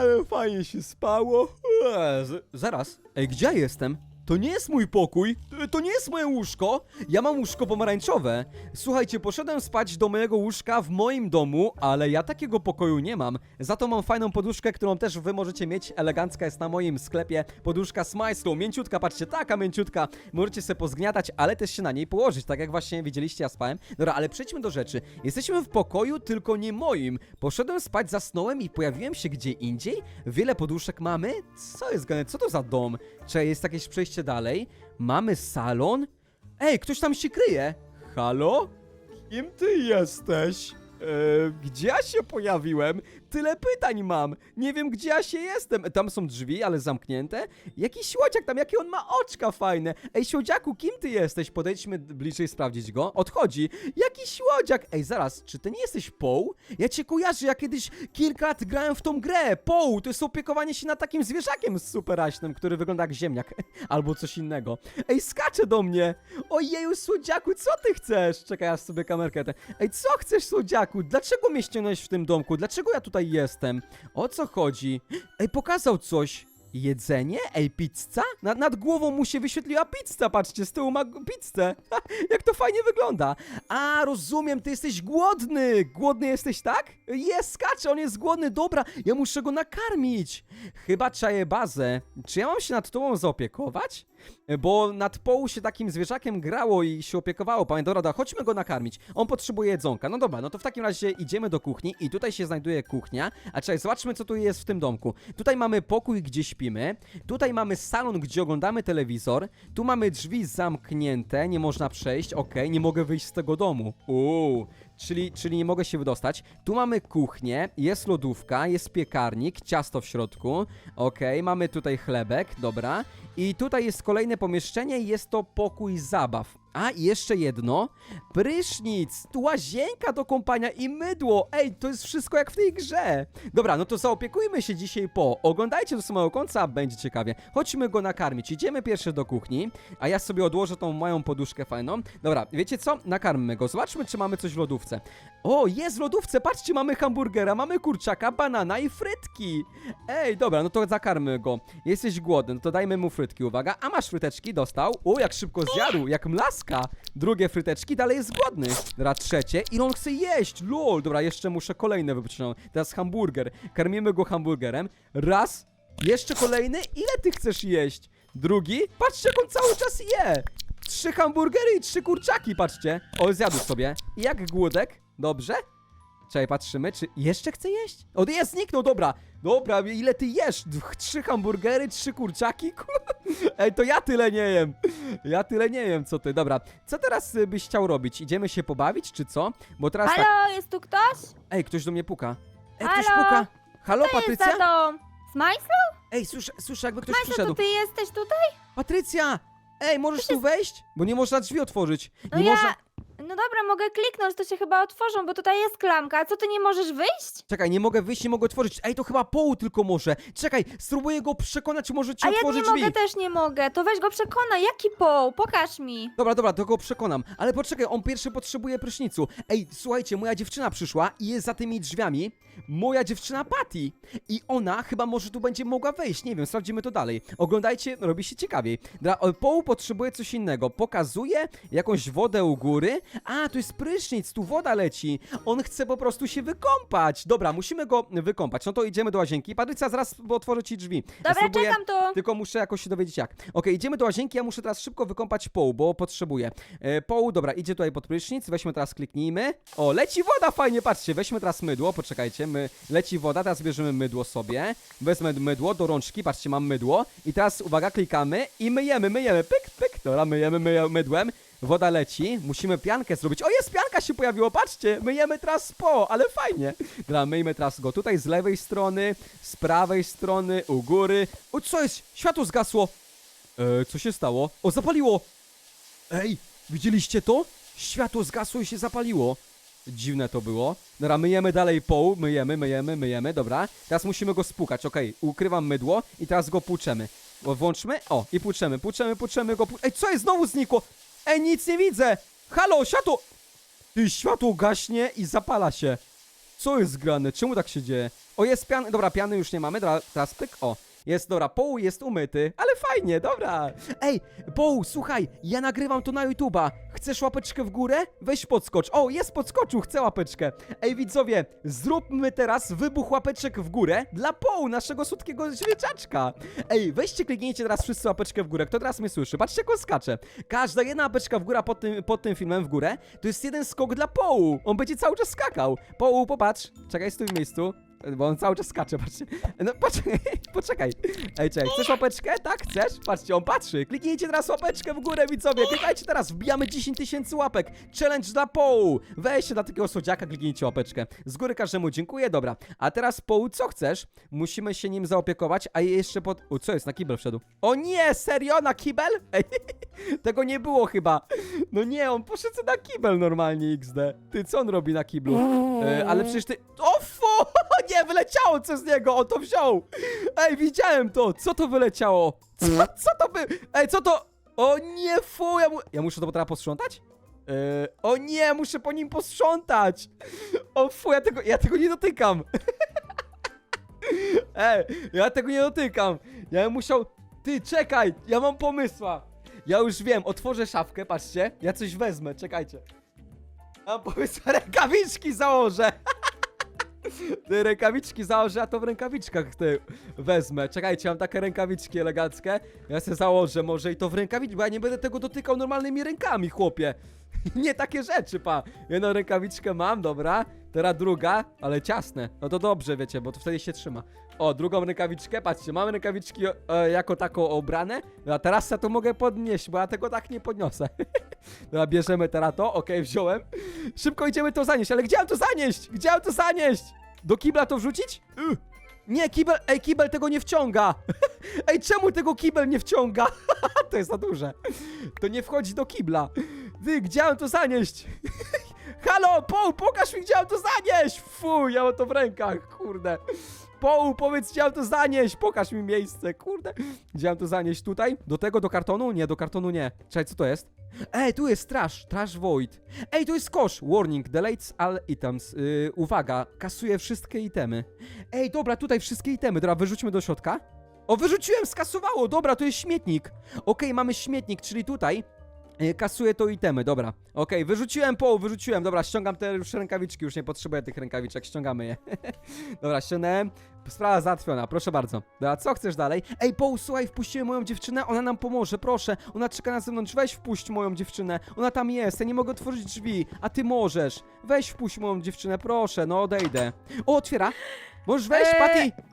ale fajnie się spało. Eee, z- zaraz, gdzie ja jestem? To nie jest mój pokój, to- to nie jest moje łóżko. Ja mam łóżko pomarańczowe. Słuchajcie, poszedłem spać do mojego łóżka w moim domu, ale ja takiego pokoju nie mam. Za to mam fajną poduszkę, którą też wy możecie mieć. Elegancka jest na moim sklepie. Poduszka z majstrą, mięciutka, patrzcie, taka mięciutka. Możecie sobie pozgniatać, ale też się na niej położyć, tak jak właśnie widzieliście, ja spałem. Dobra, ale przejdźmy do rzeczy. Jesteśmy w pokoju, tylko nie moim. Poszedłem spać, zasnąłem i pojawiłem się gdzie indziej. Wiele poduszek mamy. Co jest? Co to za dom? Czy jest jakieś przejście dalej? Mamy salon? Ej, ktoś tam się kryje. Halo? Kim ty jesteś? Eee, gdzie ja się pojawiłem? Tyle pytań mam. Nie wiem, gdzie ja się jestem. Tam są drzwi, ale zamknięte. Jakiś słodziak tam, jakie on ma oczka fajne. Ej, słodziaku, kim ty jesteś? Podejdźmy bliżej sprawdzić go. Odchodzi. Jaki słodziak? Ej, zaraz, czy ty nie jesteś Poł? Ja cię kojarzę, ja kiedyś kilka lat grałem w tą grę. Poł, to jest opiekowanie się nad takim zwierzakiem superaśnym, który wygląda jak ziemniak. Albo coś innego. Ej, skacze do mnie. Ojeju, słodziaku, co ty chcesz? Czekaj, aż sobie kamerkę. Ej, co chcesz, słodziaku? Dlaczego mnie w tym domku? Dlaczego ja tutaj jestem? O co chodzi? Ej, pokazał coś. Jedzenie? Ej, pizza? Nad, nad głową mu się wyświetliła pizza, patrzcie, z tyłu ma pizzę. Jak to fajnie wygląda. A, rozumiem, ty jesteś głodny. Głodny jesteś, tak? Jest, skacze, on jest głodny, dobra, ja muszę go nakarmić. Chyba czaję bazę. Czy ja mam się nad tobą zaopiekować? Bo nad połu się takim zwierzakiem grało i się opiekowało. Pamiętam, dobra, chodźmy go nakarmić. On potrzebuje jedzonka. No dobra, no to w takim razie idziemy do kuchni i tutaj się znajduje kuchnia. A czekaj, zobaczmy co tu jest w tym domku. Tutaj mamy pokój, gdzie śpimy. Tutaj mamy salon, gdzie oglądamy telewizor. Tu mamy drzwi zamknięte, nie można przejść. Okej, nie mogę wyjść z tego domu. Uuu, czyli, czyli nie mogę się wydostać. Tu mamy kuchnię, jest lodówka, jest piekarnik, ciasto w środku. Okej, mamy tutaj chlebek, dobra. I tutaj jest kolejne pomieszczenie, jest to pokój zabaw. A, i jeszcze jedno. Prysznic, łazienka do kąpania i mydło. Ej, to jest wszystko jak w tej grze. Dobra, no to zaopiekujmy się dzisiaj po. Oglądajcie do samego końca, będzie ciekawie. Chodźmy go nakarmić. Idziemy pierwszy do kuchni, a ja sobie odłożę tą moją poduszkę fajną. Dobra, wiecie co? Nakarmmy go. Zobaczmy, czy mamy coś w lodówce. O, jest w lodówce, patrzcie, mamy hamburgera, mamy kurczaka, banana i frytki. Ej, dobra, no to zakarmy go. Jesteś głodny, no to dajmy mu frytki, uwaga. A masz fryteczki, dostał. O, jak szybko zjadł, jak mlaska. Drugie fryteczki, dalej jest głodny. Dobra, trzecie i on chce jeść, lol. Dobra, jeszcze muszę kolejne wyprzeć. Teraz hamburger. Karmimy go hamburgerem. Raz, jeszcze kolejny. Ile ty chcesz jeść? Drugi? Patrzcie, jak on cały czas je. Trzy hamburgery i trzy kurczaki, patrzcie. O, zjadł sobie. Jak głódek? Dobrze? Czekaj, patrzymy, czy jeszcze chce jeść? O, jest, zniknął, dobra. Dobra, ile ty jesz? Dw- Trzy hamburgery, trzy kurczaki? Ku- Ej, to ja tyle nie jem. Ja tyle nie wiem, co ty. Dobra, co teraz y, byś chciał robić? Idziemy się pobawić, czy co? Bo teraz tak... Halo, jest tu ktoś? Ej, ktoś do mnie puka. Ej, ktoś Halo? puka. Halo, jest za Patrycja? Smajslu? Ej, słyszę, słyszę, jakby ktoś Smajslu, przyszedł. to ty jesteś tutaj? Patrycja! Ej, możesz tu wejść? Bo nie można drzwi otworzyć. No Nie ja... można... No dobra, mogę kliknąć, to się chyba otworzą, bo tutaj jest klamka. A co, ty nie możesz wyjść? Czekaj, nie mogę wyjść, nie mogę otworzyć. Ej, to chyba poł tylko może. Czekaj, spróbuję go przekonać, czy może ci A otworzyć nie drzwi. mogę, też nie mogę. To weź go przekonaj. Jaki poł? Pokaż mi. Dobra, dobra, to go przekonam. Ale poczekaj, on pierwszy potrzebuje prysznicu. Ej, słuchajcie, moja dziewczyna przyszła i jest za tymi drzwiami. Moja dziewczyna Patty. I ona chyba może tu będzie mogła wejść. Nie wiem, sprawdzimy to dalej. Oglądajcie, robi się ciekawiej. O, Poł potrzebuje coś innego. Pokazuje jakąś wodę u góry. A, tu jest prysznic, tu woda leci. On chce po prostu się wykąpać. Dobra, musimy go wykąpać. No to idziemy do łazienki. Patrycja, zaraz otworzę ci drzwi. Dobra, spróbuję- czekam tu. tylko muszę jakoś się dowiedzieć jak. Okej, idziemy do łazienki, ja muszę teraz szybko wykąpać poł, bo potrzebuję. E, poł, dobra, idzie tutaj pod prysznic, weźmy teraz, kliknijmy. O, leci woda, fajnie, patrzcie, weźmy teraz mydło, poczekajcie, my, leci woda, teraz bierzemy mydło sobie. Wezmę mydło do rączki, patrzcie, mam mydło. I teraz, uwaga, klikamy i myjemy, myjemy, pyk, pyk, dobra, myjemy, myjemy mydłem. Woda leci, musimy piankę zrobić. O, jest pianka się pojawiło, patrzcie, myjemy teraz po, ale fajnie. Dobra, myjmy teraz go tutaj z lewej strony, z prawej strony, u góry. O, co jest? Światło zgasło. E, co się stało? O, zapaliło. Ej, widzieliście to? Światło zgasło i się zapaliło. Dziwne to było. Dobra, myjemy dalej poł, myjemy, myjemy, myjemy, dobra. Teraz musimy go spłukać, okej. Ukrywam mydło i teraz go płuczemy. Włączmy, o, i płuczemy, płuczemy, płuczemy go, płu... Ej, co jest? Znowu znikło! Ej, nic nie widzę! Halo, światło! Ty, światło gaśnie i zapala się. Co jest grane? Czemu tak się dzieje? O, jest piany. Dobra, piany już nie mamy. Dobra, teraz pyk. O. Jest, dobra, Poł jest umyty, ale fajnie, dobra. Ej, Poł, słuchaj, ja nagrywam to na YouTube'a. Chcesz łapeczkę w górę? Weź podskocz. O, jest podskoczył, chcę łapeczkę. Ej, widzowie, zróbmy teraz wybuch łapeczek w górę dla Poł, naszego słodkiego zwierzaczka. Ej, weźcie, kliknijcie teraz wszyscy łapeczkę w górę. Kto teraz mnie słyszy? Patrzcie, jak on skacze. Każda jedna łapeczka w górę pod tym, pod tym filmem w górę, to jest jeden skok dla Połu. On będzie cały czas skakał. Połu, popatrz. Czekaj, stój w miejscu. Bo on cały czas skacze, patrzcie. No poczekaj, poczekaj. Ej, czekaj, chcesz łapeczkę? Tak, chcesz? Patrzcie, on patrzy. Kliknijcie teraz łapeczkę w górę, widzowie. Klikajcie teraz, wbijamy 10 tysięcy łapek. Challenge dla Połu. Weźcie dla takiego słodziaka, kliknijcie łapeczkę. Z góry każdemu dziękuję, dobra. A teraz Połu, co chcesz? Musimy się nim zaopiekować, a jeszcze pod... O, co jest? Na kibel wszedł. O nie, serio? Na kibel? Ej, tego nie było chyba. No nie, on poszedł na kibel normalnie, XD. Ty, co on robi na kiblu? E, ale przecież ty... O fu! Nie, wyleciało co z niego, on to wziął! Ej, widziałem to! Co to wyleciało? Co, co to by... Ej, co to... O nie, fu! Ja, mu... ja muszę to potem posprzątać? E, o nie, muszę po nim posprzątać! O fu, ja tego, ja tego nie dotykam! Ej, ja tego nie dotykam! Ja bym musiał... Ty, czekaj! Ja mam pomysła! Ja już wiem, otworzę szafkę, patrzcie. Ja coś wezmę, czekajcie. Mam pomysł, rękawiczki założę! Ty rękawiczki założę, a to w rękawiczkach ty wezmę. Czekajcie, mam takie rękawiczki eleganckie. Ja se założę może i to w rękawiczkach, bo ja nie będę tego dotykał normalnymi rękami, chłopie. Nie takie rzeczy, pa. Jedną rękawiczkę mam, dobra. Teraz druga, ale ciasne. No to dobrze, wiecie, bo to wtedy się trzyma. O, drugą rękawiczkę, patrzcie, mamy rękawiczki e, jako taką obrane. No a teraz ja to mogę podnieść, bo ja tego tak nie podniosę. Dobra, bierzemy teraz to, okej, wziąłem. Szybko idziemy to zanieść, ale gdzie mam to zanieść? Mam to zanieść? Do kibla to wrzucić? Nie, kibel, ej, kibel tego nie wciąga. ej, czemu tego kibel nie wciąga? to jest za duże. To nie wchodzi do kibla. Gdzie mam to zanieść? Halo, Paul, pokaż mi, gdzie mam to zanieść! Fuj, ja mam to w rękach, kurde. Paul, powiedz, mam to zanieść! Pokaż mi miejsce, kurde. Mam to zanieść? Tutaj? Do tego, do kartonu? Nie, do kartonu nie. Czekaj, co to jest? Ej, tu jest trash, trash void. Ej, tu jest kosz. Warning, deletes all items. Yy, uwaga, kasuje wszystkie itemy. Ej, dobra, tutaj wszystkie itemy. Dobra, wyrzućmy do środka. O, wyrzuciłem, skasowało. Dobra, to jest śmietnik. Okej, mamy śmietnik, czyli tutaj yy, kasuje to itemy. Dobra, okej, wyrzuciłem poł, wyrzuciłem. Dobra, ściągam te już rękawiczki. Już nie potrzebuję tych rękawiczek, ściągamy je. dobra, ściągnąłem. Sprawa załatwiona, proszę bardzo. Dobra, co chcesz dalej? Ej, Poł, słuchaj, wpuściłem moją dziewczynę, ona nam pomoże, proszę. Ona czeka na zewnątrz, weź wpuść moją dziewczynę. Ona tam jest, ja nie mogę otworzyć drzwi, a ty możesz. Weź wpuść moją dziewczynę, proszę, no odejdę. O, otwiera. Możesz wejść, Eee, Patty!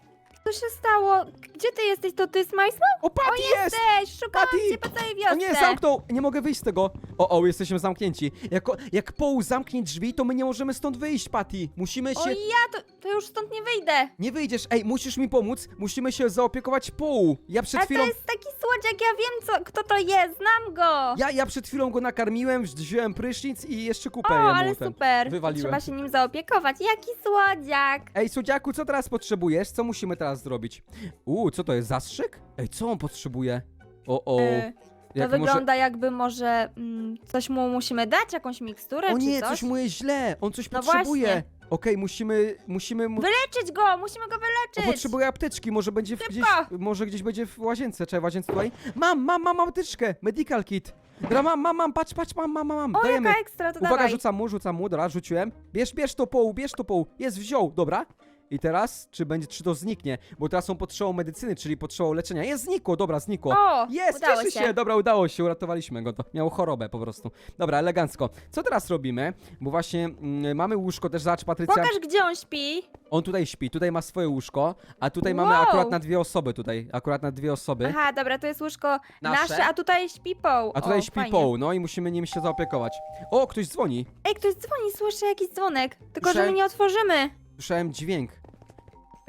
Co się stało? Gdzie ty jesteś? To ty, Smajslo? O, Patty jest! Jesteś! Szukałam Patty! cię po całej O wiosce. nie, zamknął! Nie mogę wyjść z tego! O, o, jesteśmy zamknięci. Jako, jak Poł zamknie drzwi, to my nie możemy stąd wyjść, Patty. Musimy się... O ja, to, to już stąd nie wyjdę. Nie wyjdziesz, ej, musisz mi pomóc. Musimy się zaopiekować Poł. Ja przed A chwilą... to jest taki słodziak, ja wiem co, kto to jest, znam go. Ja, ja przed chwilą go nakarmiłem, wziąłem prysznic i jeszcze kupę o, jemu ale ten super. wywaliłem. Trzeba się nim zaopiekować. Jaki słodziak. Ej, Sudziaku, co teraz potrzebujesz? Co musimy teraz zrobić? Uuu, co to jest, zastrzyk? Ej, co on potrzebuje? O, o. E, To jak wygląda jakby może mm, coś mu musimy dać, jakąś miksturę O nie, czy coś? coś mu jest źle, on coś No potrzebuje. właśnie. Okej, musimy, musimy mu... Wyleczyć go, musimy go On wyleczyć. potrzebuje apteczki, może będzie w, Szybko! gdzieś, może gdzieś będzie w łazience, czy w łazience tutaj? Mam, mam, mam apteczkę, medical kit. Dobra, mam, mam, mam, patrz, patrz, mam, mam, mam, O, dajemy. jaka ekstra, to Uwaga, dawaj. rzucam mu, rzucam mu, dobra, rzuciłem. Bierz, bierz to poł, bierz to poł. Jest, wziął, dobra. I teraz, czy będzie, czy to zniknie? Bo teraz są potrzebą medycyny, czyli potrzebą leczenia. Jest, znikło, dobra, znikło. O, Jest, udało cieszy się. dobra, udało się, uratowaliśmy go, to miał chorobę po prostu. Dobra, elegancko. Co teraz robimy? Bo właśnie mm, mamy łóżko też, zobacz Patrycja, Pokaż, gdzie on śpi. on tutaj śpi, tutaj ma swoje łóżko, a tutaj mamy Wow. akurat na dwie osoby tutaj, akurat na dwie osoby. Aha, dobra, to jest łóżko Nasze? nasze, a tutaj śpi Poł. A tutaj o, śpi fajnie. Poł, no i musimy nim się zaopiekować. O, ktoś dzwoni. Ej, ktoś dzwoni, słyszę jakiś dzwonek. Tylko, że Słyszałem- my nie otworzymy. Słyszałem dźwięk.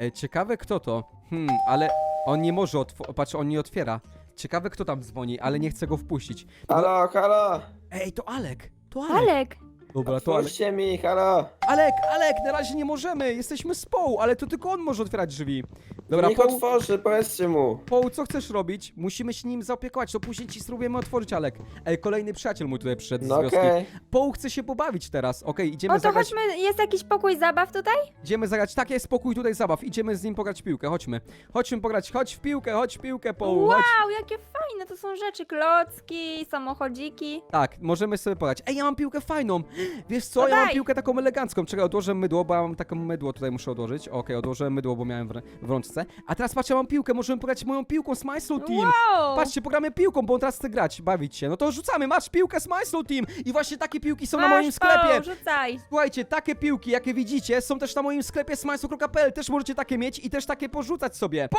E, ciekawe kto to. Hmm, ale on nie może otworzyć. Patrz, on nie otwiera. Ciekawe kto tam dzwoni, ale nie chce go wpuścić. Halo, halo! Ej, to Alek! To Alek! Alek, Dobra, to Alek. Otwórzcie mi, halo. Alek, Alek, na razie nie możemy, jesteśmy z Poł, ale to tylko on może otwierać drzwi. Dobra, Niech Poł, otworzy, powiedzcie mu. Poł, co chcesz robić? Musimy się nim zaopiekować, to później ci spróbujemy otworzyć, Alek. Ej, kolejny przyjaciel mój tutaj przyszedł No z wioski. okej. Poł chce się pobawić teraz, okej, idziemy O, to zagrać, chodźmy, jest jakiś pokój zabaw tutaj? idziemy zagrać, tak jest spokój tutaj zabaw, idziemy z nim pograć w piłkę, chodźmy. Chodźmy pograć, chodź w piłkę, chodź w piłkę, Poł, chodź. Wow, jakie fajne to są rzeczy, klocki, samochodziki. Tak, możemy sobie pograć. Ej, ja mam piłkę fajną. Wiesz co, No ja mam daj. piłkę taką elegancką. Czekaj, odłożę mydło, bo ja mam taką mydło tutaj muszę odłożyć. Okej, odłożyłem mydło, bo miałem w, rę- w rączce. A teraz patrzcie, mam piłkę, możemy pograć moją piłką z My Soul Team. Wow! Patrzcie, pogramy piłką, bo on teraz chce grać, bawić się. No to rzucamy, masz piłkę z My Soul Team. I właśnie takie piłki są na Masz, moim sklepie. Paul, rzucaj. Słuchajcie, takie piłki, jakie widzicie, są też na moim sklepie smysl.pl. Też możecie takie mieć i też takie porzucać sobie. Po,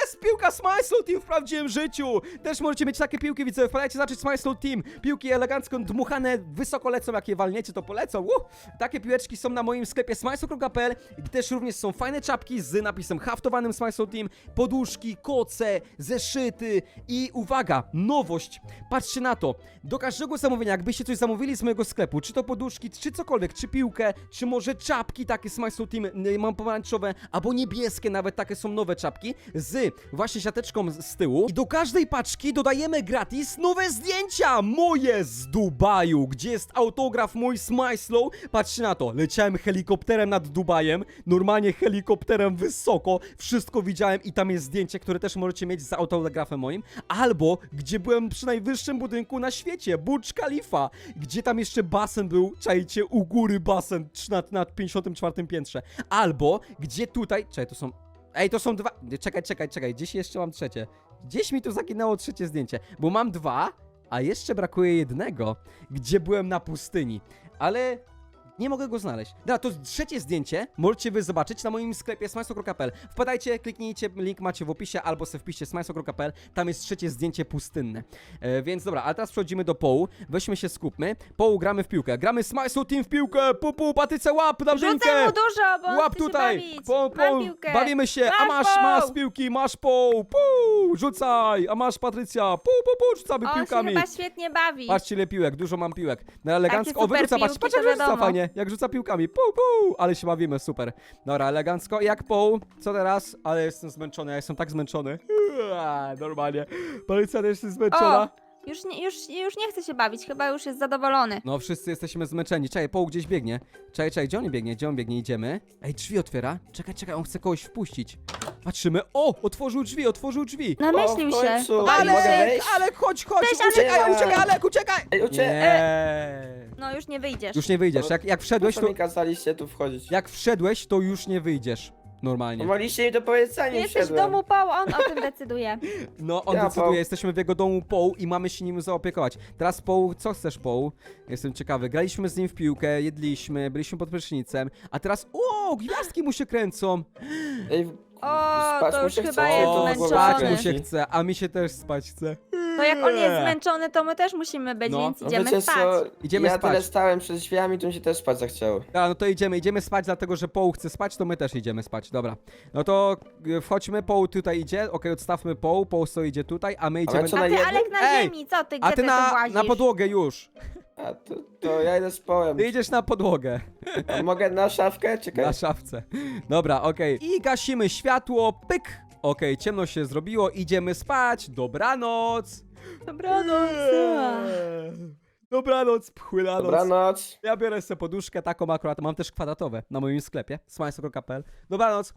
jest piłka Smysl Team w prawdziwym życiu. Też możecie mieć takie piłki, widzowie. Wpadajcie zacząć Smysl Team. Piłki elegancko dmuchane, wysoko lecą, jak je walniecie, to polecą. Uh, takie piłeczki są na moim sklepie smysl.pl. I też również są fajne czapki z napisem haftowanym Smysl Team, poduszki, koce, zeszyty i uwaga, nowość. Patrzcie na to. Do każdego zamówienia, jakbyście coś zamówili z mojego sklepu, czy to poduszki, czy cokolwiek, czy piłkę, czy może czapki takie Soul Team, y, mam pomarańczowe, albo niebieskie, nawet takie są nowe czapki, z właśnie siateczką z tyłu. I do każdej paczki dodajemy gratis nowe zdjęcia moje z Dubaju, gdzie jest autograf mój z My Slow. Patrzcie na to, leciałem helikopterem nad Dubajem, normalnie helikopterem wysoko, wszystko widziałem i tam jest zdjęcie, które też możecie mieć z autografem moim, albo gdzie byłem przy najwyższym budynku na świecie, Burj Khalifa, gdzie tam jeszcze basen był, czajcie, u góry basen nad, nad 54 piętrze, albo gdzie tutaj, czekaj, to są, ej, to są dwa, czekaj, czekaj, czekaj, gdzieś jeszcze mam trzecie, gdzieś mi tu zaginęło trzecie zdjęcie, bo mam dwa, a jeszcze brakuje jednego, gdzie byłem na pustyni, ale nie mogę go znaleźć. Dobra, to trzecie zdjęcie możecie wy zobaczyć na moim sklepie smajso.pl. Wpadajcie, kliknijcie, link macie w opisie, albo sobie wpiszcie smajso.pl, tam jest trzecie zdjęcie pustynne. E, więc dobra, a teraz przechodzimy do połu, weźmy się, skupmy. Połu gramy w piłkę, gramy Smajso Team w piłkę, pu pu, patyce łap Rzucaj dynkę! mu dużo, bo Łap tutaj! się bawić. Po, po, Mam piłkę. bawimy się, a masz, Masz, masz piłki, masz poł, pu, rzucaj, a masz Patrycja, pu, pu, pu, rzucamy On się piłkami. chyba świetnie bawi. Patrzcie ile piłek, dużo mam piłek. Na elegancko. O, super wyrzuca, patrz, piłki, patrz to wiadomo. fajnie, jak rzuca piłkami. Pu, pu, ale się bawimy, super. Dobra, elegancko. Jak poł? Co teraz? Ale jestem zmęczony, ja jestem tak zmęczony. Normalnie. Policja też jest zmęczona. Już nie, już, już nie chce się bawić, chyba już jest zadowolony. No, wszyscy jesteśmy zmęczeni. Czekaj, poł gdzieś biegnie. Czekaj, czekaj, gdzie on biegnie? Gdzie on biegnie? Idziemy. Ej, drzwi otwiera. Czekaj, czekaj, on chce kogoś wpuścić. Patrzymy. O, otworzył drzwi, otworzył drzwi. Namyślił O, w się. końcu. Ale- mogę się. wejść? Alek, chodź, chodź, Cześć, Alek. uciekaj, uciekaj, Alek, uciekaj! Ej, ucie... Nie. No już nie wyjdziesz. Już nie wyjdziesz. Jak, jak wszedłeś, to... mi kazaliście tu wchodzić? Jak wszedłeś, to już nie wyjdziesz. Normalnie. Mogliście mi to powiedzieć, zanim jesteś w wszedłem. domu Paul, on o tym decyduje. No, on Ja, decyduje, Paul. jesteśmy w jego domu Poł i mamy się nim zaopiekować. Teraz Poł, co chcesz Poł? Jestem ciekawy. Graliśmy z nim w piłkę, jedliśmy, byliśmy pod prysznicem, a teraz, o, gwiazdki mu się kręcą. Ej, O, spać to mu już się chyba chce. jest O, spać mu się chce, a mi się też spać chce. To jak on jest zmęczony, to my też musimy być, No. więc no idziemy wiecie spać. co? Idziemy ja spać. tyle stałem przed drzwiami, to mi się też spać zachciało. A, no to idziemy, idziemy spać, dlatego że Poł chce spać, to my też idziemy spać, dobra. No to y, wchodźmy, Poł tutaj idzie, okej, odstawmy Poł, Poł sobie idzie tutaj, a my idziemy... co A na ty, jednym? Alek, na Ej, ziemi, co ty, gdzie A ty na, na podłogę już. A to, to ja idę z połem. Ty idziesz na podłogę. A mogę na szafkę? Czekaj. Na szafce. Dobra, okej. I gasimy światło, pyk. Okej, ciemno się zrobiło, idziemy spać. Dobranoc. Dobranoc. Eee. Dobranoc, pchłylanoc. Dobranoc. Ja biorę sobie poduszkę taką akurat, mam też kwadratowe na moim sklepie, smajso.pl. Dobranoc.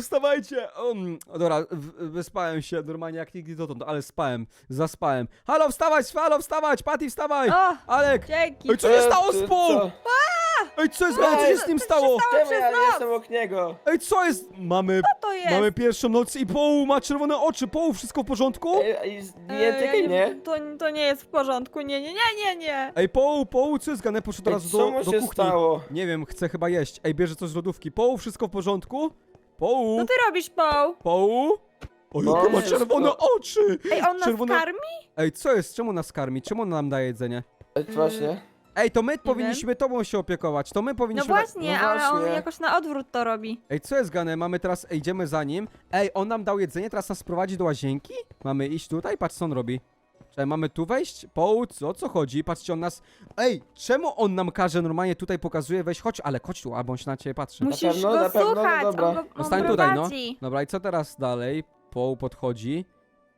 Wstawajcie! Um, dobra, w- wyspałem się normalnie jak nigdy dotąd, ale spałem, zaspałem. Halo, wstawać, halo, wstawać, Patty, wstawaj! O, Alek! dzięki. Ej, co się E, stało ty z Pół? co? Ej, co jest grane? Co się z nim stało? Czemu ja przez jestem obok niego? Ej, co jest? Mamy, Co to jest? mamy pierwszą noc i Poł ma czerwone oczy. Poł, wszystko w porządku? Ej, nie tykaj mnie. To, to nie jest w porządku, nie, nie, nie, nie, nie. Ej, Poł, Poł, co jest grane? Poszedł Ej, teraz co do, mu do się kuchni. stało? Nie wiem, chcę chyba jeść. Ej, bierze coś z lodówki. Poł, wszystko w porządku? Poł, Co ty robisz, Paul? Poł? O, No, jakie ma wszystko. czerwone oczy! Ej, on nas Czerwone- karmi? Ej, co jest? Czemu nas karmi? Czemu on nam daje jedzenie? Ej, właśnie. Ej, to my powinniśmy tobą się opiekować, to my No powinniśmy... właśnie, no ale on właśnie. jakoś na odwrót to robi. Ej, co jest gane? Mamy teraz, ej, idziemy za nim. Ej, on nam dał jedzenie, teraz nas prowadzi do łazienki? Mamy iść tutaj? Patrz, co on robi. Czekaj, mamy tu wejść? Połód, o co chodzi? Patrzcie, on nas... Ej, czemu on nam każe normalnie tutaj pokazuje, weź, chodź, ale chodź tu, albo on się na ciebie patrzy. Musisz pewno, go na pewno, no słuchać, dobra. on go No on stań tutaj, no. prowadzi. Dobra, i co teraz dalej? Poł podchodzi.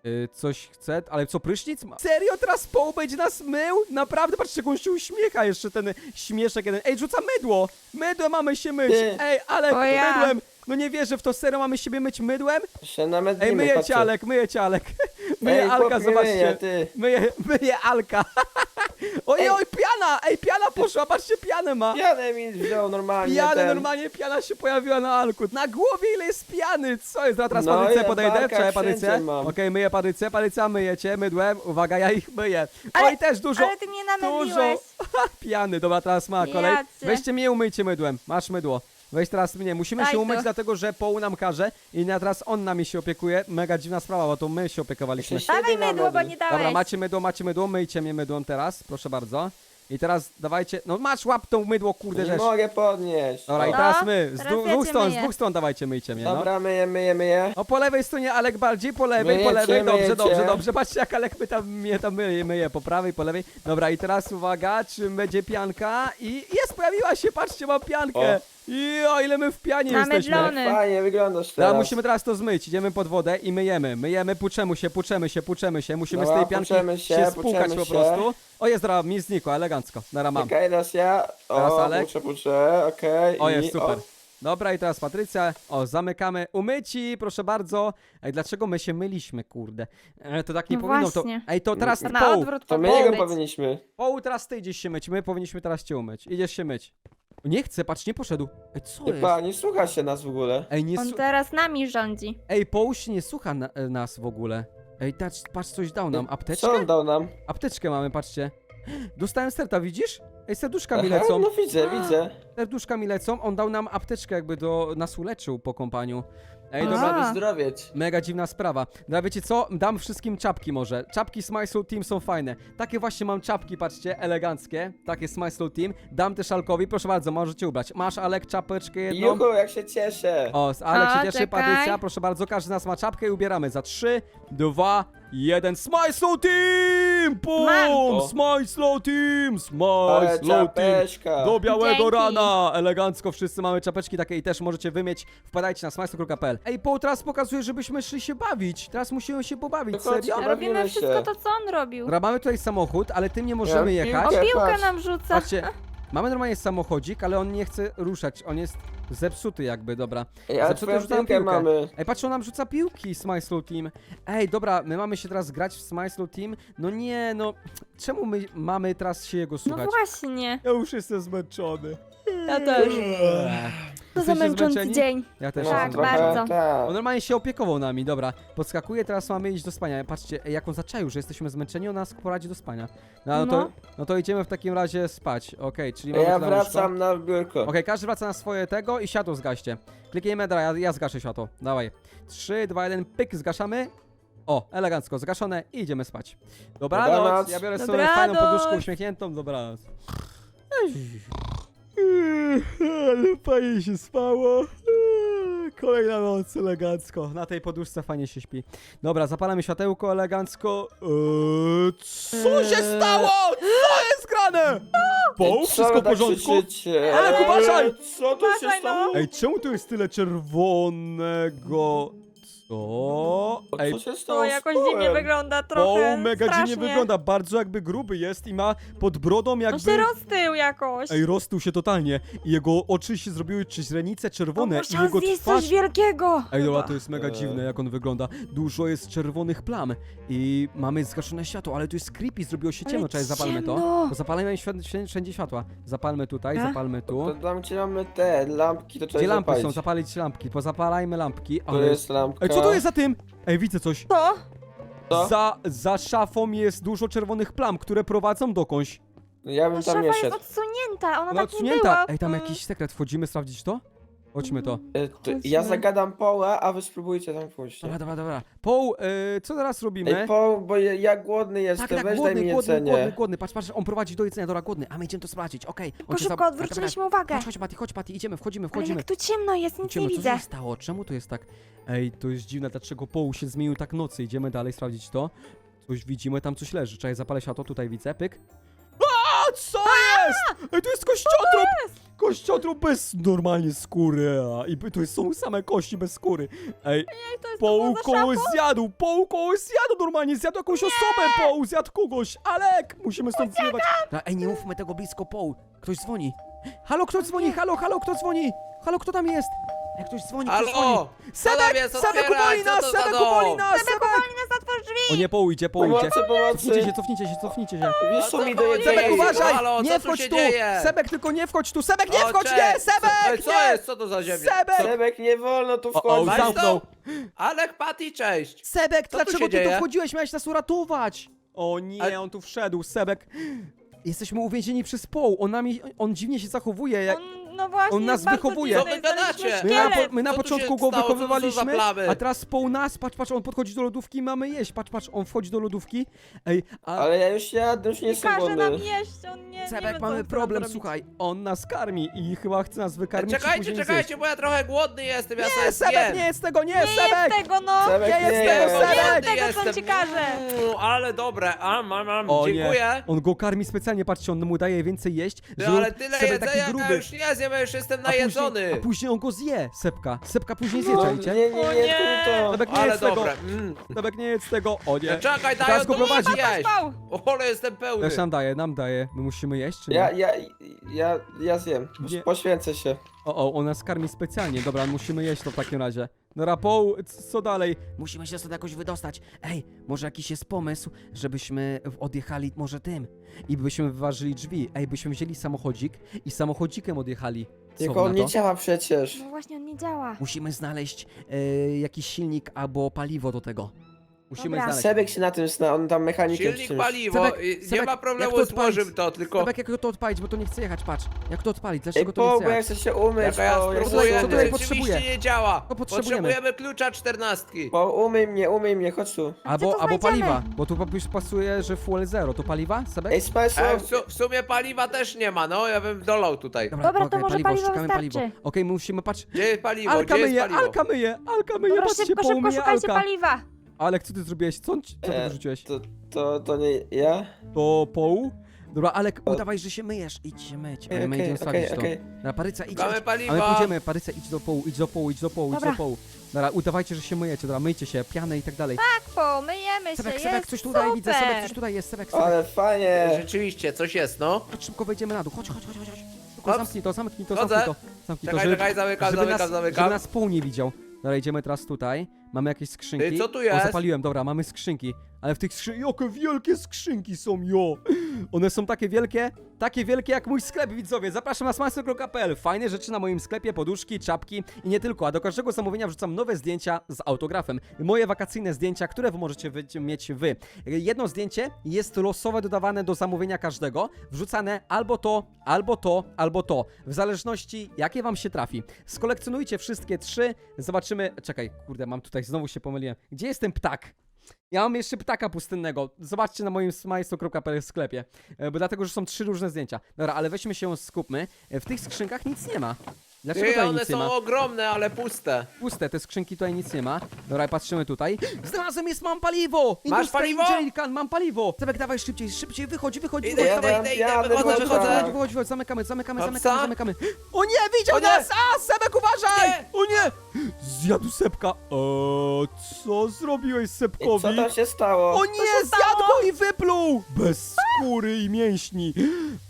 Yy, coś chce, ale co, prysznic? ma? Serio, teraz Poł będzie nas mył? Naprawdę, patrzcie, jak on się uśmiecha jeszcze, ten śmieszek jeden. Ej, rzuca mydło! Mydłem mamy się myć! Ty. Ej, ale ja. mydłem! No nie wierzę w to, serio mamy siebie myć mydłem? Się nawet Ej, myję patrzę. cię, Alek, myję cię, Alek. Myję Ej, Alka, chłopie, zobaczcie. ty. Myję, myję Alka. Oj, Ej. oj, piana! Ej, piana poszła, patrzcie, pianę ma. Pianę mi wziął normalnie Pianę, ten. normalnie piana się pojawiła na Alku. Na głowie ile jest piany? Co jest? Dobra, teraz No, Patrycję ja podejdę. wszędzie Patrycję. mam. Okej, myję Patrycję. Patrycja, myję cię, mydłem. Uwaga, ja ich myję. Ale- Oj, też dużo. Ale ty mnie Dużo namyliłeś. piany. Dobra, teraz ma kolej. Ja cię. Weźcie mnie, umyjcie mydłem. Masz mydło. Weź teraz mnie. Musimy Daj się to. umyć, dlatego że Poł nam każe i na teraz on nami się opiekuje. Mega dziwna sprawa, bo to my się opiekowaliśmy. Jeszcze Dawaj mydło, bo nie dałeś. Dobra, macie mydło, macie mydło, myjcie mnie mydłem teraz, proszę bardzo. I teraz dawajcie, no masz łap tą mydło, kurde Nie rzecz. mogę podnieść. Dobra, i O. teraz No, my, z teraz dwu- ja dwóch cię stron, z myję. dwóch stron dawajcie, myjcie mnie, no. Dobra, myję, myję, myję. O, po lewej stronie Alek bardziej, po lewej, po Myjecie, lewej, dobrze, myjecie. dobrze, dobrze, patrzcie jak Alek my tam, mnie tam myje, myje, po prawej, po lewej. Dobra, i teraz uwaga, czy będzie pianka i jest, pojawiła się, patrzcie, mam piankę. O. I o, ile my w pianie Mamy jesteśmy. dlon. Zielony. Fajnie wyglądasz Dobra, teraz. musimy teraz to zmyć, idziemy pod wodę i myjemy, myjemy, puczemy się, puczemy się, puczemy się, musimy Dobra, z tej pianki puczemy się, spłukać puczemy po się. prostu. O, jest, dobra, mi znikło, elegancko, nara mam. Czekaj, teraz ja. Teraz O, Alek. puczę, puczę, okej. O, i- jest super. Dobra, i teraz Patrycja. O, zamykamy. Umyci, proszę bardzo. Ej, dlaczego my się myliśmy, kurde? E, to tak nie No powinno. To... Ej, to teraz To na Poł. odwrót To my jego powinniśmy. Poł, teraz ty idziesz się myć. My powinniśmy teraz cię umyć. Idziesz się myć. Nie chcę, patrz, nie poszedł. Ej, co jest? Chyba nie słucha się nas w ogóle. Ej, nie On su... teraz nami rządzi. Ej, Poł się nie słucha na, e, nas w ogóle. Ej, patrz, patrz, coś dał nam. Co Apteczkę? on dał nam? Apteczkę mamy, patrzcie. Dostałem serta, widzisz? Ej, serduszka mi Aha, lecą. no widzę, widzę. Serduszka mi lecą. On dał nam apteczkę, jakby do nas uleczył po kompaniu. Ej, A. dobra, wyzdrowieć. Mega dziwna sprawa. No a wiecie co? Dam wszystkim czapki może. Czapki Smile Team są fajne. Takie właśnie mam czapki, patrzcie, eleganckie. Takie Smile Team. Dam też Alkowi, proszę bardzo, możecie ubrać. Masz Alek czapeczkę jedną. Juhu, jak się cieszę. O, z Alek się O, cieszy, czekaj. Patrycja, proszę bardzo, każdy z nas ma czapkę i ubieramy za 3, 2, 1. Smile Team! Mam. Boom! Smile Team! Smile Ale Team! czapeczka. Do białego Dzięki. rana! Elegancko, wszyscy mamy czapeczki takie i też możecie wymieć. Wpadajcie na smajsto.pl. Ej, Paul teraz pokazuje, żebyśmy szli się bawić. Teraz musimy się pobawić, serio? Robimy wszystko to, co on robił. Dobra, mamy tutaj samochód, ale tym nie możemy Ja jechać. O, piłkę. piłkę patrz. nam rzuca. Patrzcie, mamy normalnie samochodzik, ale on nie chce ruszać. On jest zepsuty jakby, dobra. Ej, ale Zepsuty rzucam piłkę mamy. Ej, patrz, on nam rzuca piłki, Smile Team. Ej, dobra, my mamy się teraz grać w Smile Team. No nie, no, czemu my mamy teraz się jego No słuchać? właśnie. Ja już jestem zmęczony. Ja też. Ech. To za Jesteście męczący zmęczeni? dzień. Ja też No, Tak, jestem trochę, zmęczony. bardzo. Tak. On normalnie się opiekował nami, dobra. Podskakuje, teraz mamy iść do spania. Patrzcie, ej, jak on zaczaił, że jesteśmy zmęczeni, on nas poradzi do spania. No, no, to, No. no to idziemy w takim razie spać. Okej, czyli mamy Ja tutaj łóżko. wracam na biurko. Okej, każdy wraca na swoje tego i światło zgaście. Klikniemy, dobra, ja, ja zgaszę światło. Dawaj. 3, 2, 1, pyk, zgaszamy. O, elegancko, zgaszone i idziemy spać. Dobranoc. Dobranoc. Ja biorę sobie Dobranoc. fajną poduszkę uśmiechniętą, dobranoc. Ale fajnie się spało. Kolejna noc, elegancko. Na tej poduszce fajnie się śpi. Dobra, zapalamy światełko elegancko. Eee, co się Eee. stało? Co jest grane? Po, Ej, co wszystko w tak porządku? Ale! Co tu się Uważaj, no. stało? Ej, czemu tu jest tyle czerwonego? Co? Ej, Co się stało To z jakoś dziwnie wygląda o, trochę. mega strasznie. dziwnie wygląda, bardzo jakby gruby jest i ma pod brodą On się jakby... roztył jakoś. Ej, roztył się totalnie i jego oczy się zrobiły czy źrenice czerwone On i musiał jego zjeść twarz... coś wielkiego. Ej, dobra, to jest mega Eee. dziwne, jak on wygląda. Dużo jest czerwonych plam i mamy zgaszone światło, ale tu jest creepy, zrobiło się Ale ciemno, czekaj, zapalmy to. ciemno. To zapalmy świat- wszędzie- światła. Zapalmy tutaj, E? zapalmy tu. To tam gdzie mamy te lampki, to trzeba Gdzie lampy zapalić. są? Zapalić lampki, pozapalajmy lampki. Ale... jest lampka. Ej, co to jest za tym? Ej, widzę coś. Co? Co? Za, za szafą jest dużo czerwonych plam, które prowadzą dokądś. Ja bym Ta tam szafa nie jest szedł. odsunięta, ona No tak nie odsunięta. była. Ej, tam Mm. jakiś sekret. Wchodzimy sprawdzić to? Chodźmy to. E, to Chodźmy. ja zagadam Poła, a wy spróbujcie tam pójść. Dobra, dobra, dobra. Poł, y, co teraz robimy? Ej, Poł, bo ja, ja głodny jestem, tak, tak, weź daj głodny, mi głodny, jedzenie. głodny, głodny. Patrz, patrz, on prowadzi do jedzenia, dobra, głodny. A my idziemy to sprawdzić, okej. Tylko On cię szybko za- odwróciliśmy uwagę. Chodź, chodź, Patty, chodź, Patty, idziemy, wchodzimy, Ale wchodzimy. jak tu ciemno jest, nic Idziemy, nie co widzę. się stało? Czemu to jest tak? Ej, to jest dziwne, dlaczego poł się zmienił tak nocy. Idziemy dalej sprawdzić to. Coś widzimy, tam coś leży. Czekaj, zapalę światło, tutaj widzę, pyk. Co jest? Ej, to jest kościotrup! Kościotrup bez normalnie skóry, a i tu są same kości bez skóry. Ej, to jest kogoś zjadł, kogoś zjadł normalnie, zjadł jakąś osobę, poł zjadł kogoś. Alek, musimy stąd zjebać. Ej, nie mówmy tego blisko, poł. Ktoś dzwoni. Halo, kto dzwoni? Halo, halo, kto dzwoni? Halo, kto tam jest? Ej, ktoś dzwoni, ktoś dzwoni. Halo! Sebek, Panowie, Sebek otwieraj, uwoli co nas, to za Sebek dom? uwoli nas, Sebek, Sebek! nas drzwi! O nie, idzie. Pomocy, Cofnijcie się, pomocy! cofnijcie się, cofnijcie się. Wiesz co co mi do? Sebek, Ej, uważaj! halo, nie tu wchodź się tu! dzieje? Sebek, tylko nie wchodź tu! Sebek, nie O, wchodź, cześć. nie! Co- Sebek, co nie! jest? Co to za ziemia? Sebek! Sebek, nie wolno tu O, o, wchodzić. Zamknął. Alek, Patty, cześć! Sebek, tu dlaczego się ty tu dzieje? wchodziłeś? Miałeś nas uratować! O nie, Ale- on tu wszedł, Sebek. Jesteśmy uwięzieni przez poł. On, nami, on dziwnie się zachowuje. Jak... On, no właśnie, on nas bardzo wychowuje. dziwny, Co wy znaleźliśmy gadacie? My na, szkielet. po, my na Co tu początku go stało? Co to są za wychowywaliśmy, plamy? a teraz poł nas, patrz, patrz, on podchodzi do lodówki i mamy jeść. Patrz, patrz, on wchodzi do lodówki. Ej, a... Ale ja już jadłem, już nie Nie jestem każe nam głodny. jeść, on nie, nie Sebek, wie, mamy chce problem, nam zrobić. słuchaj, on nas karmi i chyba chce nas wykarmić i Czekajcie, później czekajcie, bo ja trochę głodny jestem, ja Nie, sobie Sebek, zjem. nie jest tego, nie, Nie Sebek! jest tego, no! Sebek, Nie jest nie tego, jest. Sebek! tego, co on ci każe. Mm, ale dobre, a mam, mam, O nie, dziękuję. on go karmi specjalnie, patrzcie, on mu daje więcej jeść, No, żeby ale tyle Sebek taki jedzenia, gruby. ja już nie zjem, ja już jestem A później, najedzony. a później on go zje, Sepka. Sepka później zje, No, czajcie? nie, nie, O nie, nie. Sebek nie Ale jest tego, dobre. Mm. Sebek nie jest tego, o nie. Czekaj, Teraz daję go to prowadzi. jeść. Pał! O, ale jestem pełny. Też nam daje, nam daje, my musimy jeść, czy nie? Ja, ja, ja, ja zjem. Nie. Poświęcę się. O, o, on nas karmi specjalnie, dobra, musimy jeść to w takim razie. Dobra, Poł, c- co dalej? Musimy się stąd jakoś wydostać. Ej, może jakiś jest pomysł, żebyśmy w- odjechali może tym i byśmy wyważyli drzwi. Ej, byśmy wzięli samochodzik i samochodzikiem odjechali. Co Tylko wy on na nie to? działa przecież. No właśnie, on nie działa. Musimy znaleźć e, jakiś silnik albo paliwo do tego. Musimy Dobra. znaleźć. Sebek się na tym zna, on tam mechanikiem Silnik, czymś. paliwo, Sebek, i nie Sebek, ma jak problemu, to odpalić? złożymy to, tylko... Sebek, jak to odpalić, bo to nie chce jechać, patrz. Jak to odpalić, Ej, dlaczego to nie po, chce bo ja jechać? chcę się umyć, Jaka ja po, ja chcę spróbuję, się co to tutaj umyć. potrzebuję? rzeczywiście nie działa. To potrzebujemy. Potrzebujemy klucza czternastki. Po, umyj mnie, umyj mnie, chodź tu. Albo, to albo znajdziemy? paliwa, bo tu pasuje, że fuel zero. To paliwa, Sebek? Ej, E, w, su w sumie paliwa też nie ma, no ja bym dolał tutaj. Dobra, to okej, może paliwo szukamy wystarczy. Okej, musimy, patrz. Gdzie jest paliwo? Alka Gdzie jest myje, paliwo? Alka myje, Alka myje, Dobra, patrzcie, szybko, szybko, połumie szukajcie Alka. paliwa. Alek, co ty zrobiłeś? Co, on ci- co ty E, wyrzuciłeś? to, to, to nie ja? To poł? Dobra, Alek, O. udawaj, że się myjesz. Idź się myć, Okej, my okej, idziemy okej, to. okej. Dobra, Paryca, idź, Mamy idź. A my pójdziemy, Paryca, idź do połu, idź do połu, idź do połu, idź Dobra. do połu. Dobra, udawajcie, że się myjecie, dobra, myjcie się, pianę i tak dalej. Tak, pomyjemy się, Sebek, jest Sebek, coś tutaj widzę, super. Sebek, coś tutaj jest, Sebek, Sebek. Ale fajnie. Rzeczywiście, coś jest, no. Chodź, szybko wejdziemy na dół, chodź, chodź, chodź, chodź. chodź. Tylko zamknij to, zamknij to, Chodzę. zamknij to. Zamknij to, Czekaj, żeby, czekaj, zamykam, żeby, zamykam, nas, zamykam. żeby nas pół nie widział. Dobra, idziemy teraz tutaj. Mamy jakieś skrzynki. Ty, co tu O, jest? zapaliłem, dobra, mamy skrzynki. Ale w tych skrzynkach, jakie wielkie skrzynki są, jo! One są takie wielkie, takie wielkie jak mój sklep, widzowie. Zapraszam na smaster.pl. Fajne rzeczy na moim sklepie, poduszki, czapki i nie tylko. A do każdego zamówienia wrzucam nowe zdjęcia z autografem. Moje wakacyjne zdjęcia, które wy możecie mieć wy. Jedno zdjęcie jest losowe dodawane do zamówienia każdego. Wrzucane albo to, albo to, albo to. W zależności jakie wam się trafi. Skolekcjonujcie wszystkie trzy. Zobaczymy. Czekaj, kurde, mam tutaj, znowu się pomyliłem. Gdzie jest ten ptak? Ja mam jeszcze ptaka pustynnego. Zobaczcie na moim smajsto.pl sklepie. E, Bo dlatego, że są trzy różne zdjęcia. Dobra, ale weźmy się, skupmy. E, W tych skrzynkach nic nie ma. Dlaczego Ty, tutaj one nic nie są ma? ogromne, ale puste. Puste, te skrzynki tutaj nic nie ma. Dobra, patrzymy tutaj. Znalazłem jest, mam paliwo! Paliwo? Angelican, mam paliwo! Sebek, dawaj szybciej, szybciej, wychodź, wychodź, Idę, wychodź, idę, dawaj. idę, idę, wychodzę, wychodzę. wychodzę. Wychodź, wychodź, wychodź, zamykamy, zamykamy, zamykamy, zamykamy. O nie, widział O nie! nas! A, Sebek, uważaj! Nie! O nie! Zjadł Sebka. Eee, co zrobiłeś I Sebkowi? co tam się stało? O nie, zjadł go i wypluł! Bez skóry i mięśni.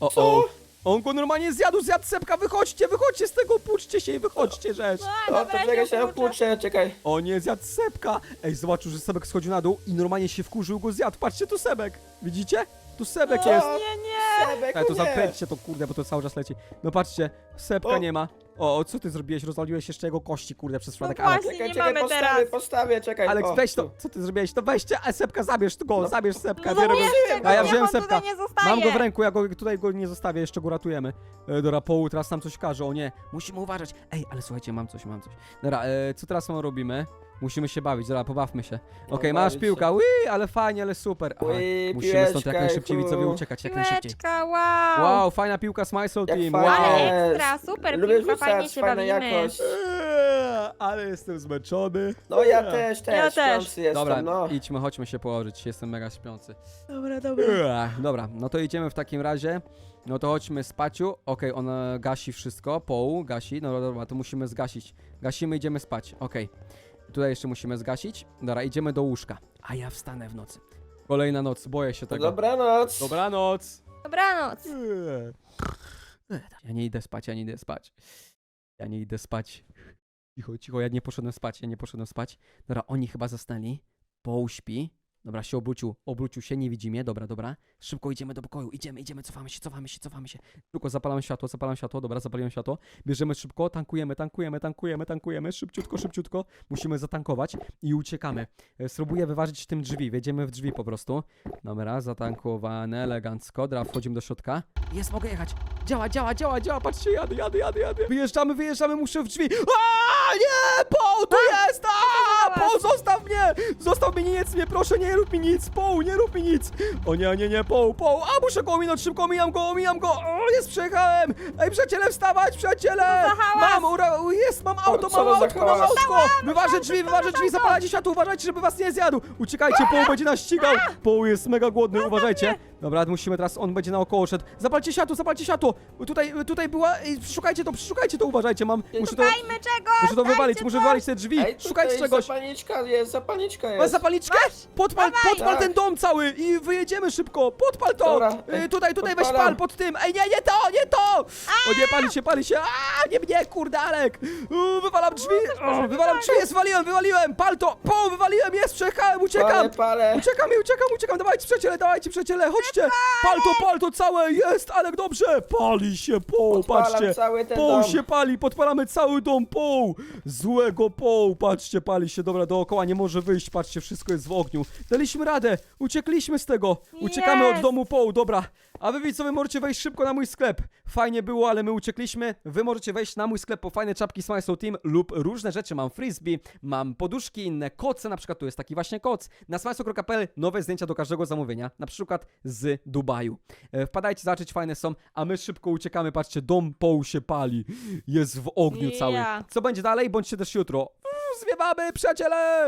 O, Co? o. On go normalnie zjadł, zjadł Sebka, wychodźcie, wychodźcie z tego, puczcie się i wychodźcie rzecz. A, O, dobra, to czekaj się opłuczę, czekaj. O nie, zjadł Sebka! Ej, zobaczył, że Sebek schodził na dół i normalnie się wkurzył, go zjadł. Patrzcie, tu Sebek! Widzicie? Tu Sebek O, jest. Nie, nie. Sebek, Ej, to nie. zakręćcie to, kurde, bo to cały czas leci. No patrzcie, Sebka O. nie ma. O, co ty zrobiłeś? Rozwaliłeś jeszcze jego kości, kurde, przez przypadek, No Alex. właśnie. Czekaj, nie czekaj, mamy postawię, teraz. postawię, czekaj. Alex, weź to, co ty zrobiłeś? To weźcie, a Sepka zabierz go, zabierz Sepka. No nie robię- zabierzcie go, A ja niech wziąłem on Sepka. tutaj nie zostaje. Mam go w ręku, ja go tutaj go nie zostawię, jeszcze go ratujemy. E, dobra, Poł teraz nam coś każe, o nie, musimy uważać. Ej, ale słuchajcie, mam coś, mam coś. Dobra, e, co teraz mam robimy? Musimy się bawić, dobra, pobawmy się. Okej, No, masz bawić piłka, ui, ale fajnie, ale super. Ale Ui, musimy stąd jak piłeczka, najszybciej widzowie hu. uciekać, jak najszybciej. Piłeczka, wow. Wow, fajna piłka z My Soul Jak Team, fajnie. wow. Ale ekstra, super Lubię piłka, fajnie rzucać, się fajna bawimy. jakość. Eee, ale jestem zmęczony. No ja też, też, Ja też. śpiący jestem, Dobra, no. idźmy, chodźmy się położyć, jestem mega śpiący. Dobra, dobra. Eee, Dobra, no to idziemy w takim razie. No to chodźmy spaciu. Okej, on e, gasi wszystko. Poł gasi. No dobra, to musimy zgasić. Gasimy, idziemy spać. Okej. Tutaj jeszcze musimy zgasić. Dobra, idziemy do łóżka. A ja wstanę w nocy. Kolejna noc, boję się tego. Dobranoc. Dobranoc. Dobranoc. Eee. Ja nie idę spać, ja nie idę spać. Ja nie idę spać. Cicho, cicho, ja nie poszedłem spać, ja nie poszedłem spać. Dobra, oni chyba zasnęli. Poł śpi. Dobra, się obrócił, obrócił się, nie widzi mnie. Dobra, dobra. Szybko idziemy do pokoju, idziemy, idziemy, cofamy się, cofamy się, cofamy się. Szybko zapalam światło, zapalam światło, dobra, zapaliłem światło. Bierzemy szybko, tankujemy, tankujemy, tankujemy, tankujemy, szybciutko, szybciutko. Musimy zatankować i uciekamy. E, Spróbuję wyważyć tym drzwi, wjedziemy w drzwi po prostu. Dobra, zatankowane, elegancko. Dobra, wchodzimy do środka. Jest, mogę jechać. Działa, działa, działa, działa, patrzcie, jadę, jadę, jadę, jadę. Wyjeżdżamy, wyjeżdżamy, muszę w drzwi. A nie, Paul, tu jest! A, Paul, zostaw mnie! Zostaw mnie, nie jedz mnie, proszę, nie rób mi nic, Paul, nie rób mi nic. O nie, nie, nie, Paul, Paul, a muszę go ominąć, szybko omijam go, omijam go. O, jest, przejechałem. Ej, przyjaciele, wstawać, przyjaciele. Co za hałas? Mam, ura, jest, mam auto, co mam za autko, mam hałas? autko. Wyważę drzwi, wyważę drzwi, zapalajcie światło, uważajcie, żeby was nie zjadł. Uciekajcie, Paul będzie nas ścigał. Paul jest mega głodny, uważajcie. Dobra, musimy teraz, on będzie naokoło szedł. Zapalcie światło, zapalcie światło. Tutaj, tutaj była, ej, szukajcie to, szukajcie to, uważajcie, mam, muszę to, Szukajmy czegoś! muszę to wywalić, dajcie muszę coś. wywalić te drzwi. Ej, Szukajcie tutaj czegoś. zapalniczka jest, zapalniczka Masz jest. zapalniczkę? Podpal, podpal Tak. ten dom cały i wyjedziemy szybko. Podpal to. Dobra, Y, ej, tutaj, tutaj weź podpalam. pal pod tym. Ej, nie, nie to, nie to. O nie, pali się, pali się. A, nie mnie, kurde, Alek. U, wywalam drzwi. O, wywalam drzwi, jest, wywaliłem, wywaliłem. Pal to. Po, wywaliłem, jest, przejechałem, uciekam. Palę, palę. Uciekam i uciekam, uciekam, dawajcie przyjaciele, dawajcie przyjaciele, chodźcie! Pal to, pal to całe, jest, Alek, dobrze! Pali się, poł, Podpalam patrzcie! cały ten Poł dom. się pali, podpalamy cały dom, poł! Złego poł, patrzcie, pali się, dobra, dookoła nie może wyjść, patrzcie, wszystko jest w ogniu. Daliśmy radę, uciekliśmy z tego, uciekamy od Jest. domu poł, dobra. A wy widzowie możecie wejść szybko na mój sklep. Fajnie było, ale my uciekliśmy. Wy możecie wejść na mój sklep po fajne czapki Smile Soul Team lub różne rzeczy. Mam frisbee, mam poduszki, inne koce, na przykład tu jest taki właśnie koc. Na smilesol.pl nowe zdjęcia do każdego zamówienia, na przykład z Dubaju. E, Wpadajcie, zobaczyć, fajne są, a my szybko uciekamy. Patrzcie, dom poł się pali. Jest w ogniu cały. Ja. Co będzie dalej? Bądźcie też jutro. Zwiewamy, przyjaciele!